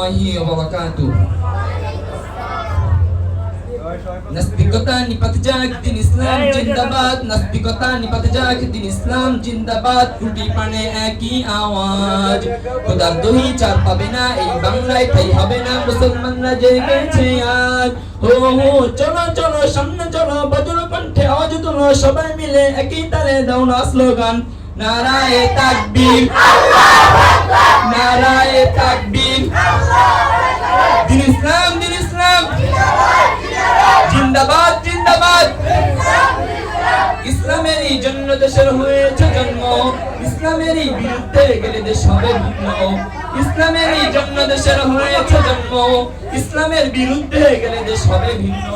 রহমতুল্লাহি ওয়া নাস্তিকতা নিপাত যাক দিন ইসলাম জিন্দাবাদ নাস্তিকতা নিপাত যাক দিন ইসলাম জিন্দাবাদ টুটি পানে একই আওয়াজ খোদার দহি চার পাবে না এই বাংলায় ঠাই হবে না মুসলমানরা জেগেছে আজ হো হো চলো চলো সামনে চলো বজ্র কণ্ঠে আওয়াজ তোলো সবাই মিলে একই তালে দাও না স্লোগান নারায়ে তাকবীর নারায়ে ইসলামেরই জন্য দেশের হয়েছে জন্ম। ইসলামেরই বিরুদ্ধে গেলে দেশ হবে ভিন্ন। ইসলামেরই জন্য দেশের হয়েছে জন্ম। ইসলামের বিরুদ্ধে গেলে দেশ হবে ভিন্ন।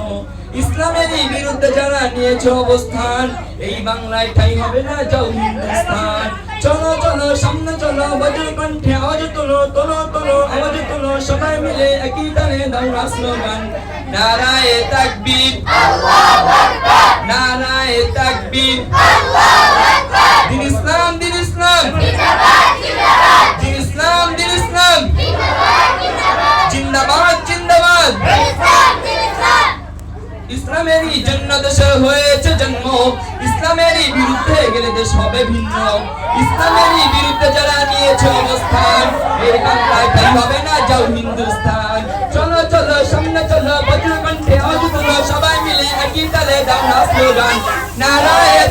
ইসলামেরই বিরুদ্ধে যারা নিয়েছে অবস্থান, এই বাংলায় ঠাই হবে না যাও হিন্দুস্তান। চলো চলো, সামনে চলো, বজ্র কণ্ঠে আওয়াজ তোলো তোলো তোলো, আওয়াজ তোলো, সবাই মিলে একই তালে দাও না স্লোগান নারায়ে তাকবীর। নারায়ে দিন ইসলাম দিন ইসলাম। দিন ইসলাম দিন ইসলাম। জিন্দাবাদ জিন্দাবাদ। ইসলামেরই জন্য দেশের হয়েছে জন্ম। ইসলামেরই বিরুদ্ধে গেলে দেশ হবে ভিন্ন। ইসলামেরই বিরুদ্ধে যারা নিয়েছে অবস্থান এই বাংলায় তাই হবে না, যাও হিন্দুস্তান। চলো চলো, সামনে চলো বজ্রকণ্ঠে অযুত সবাই মিলে একই তালে দাও না স্লোগান। নারায়ণ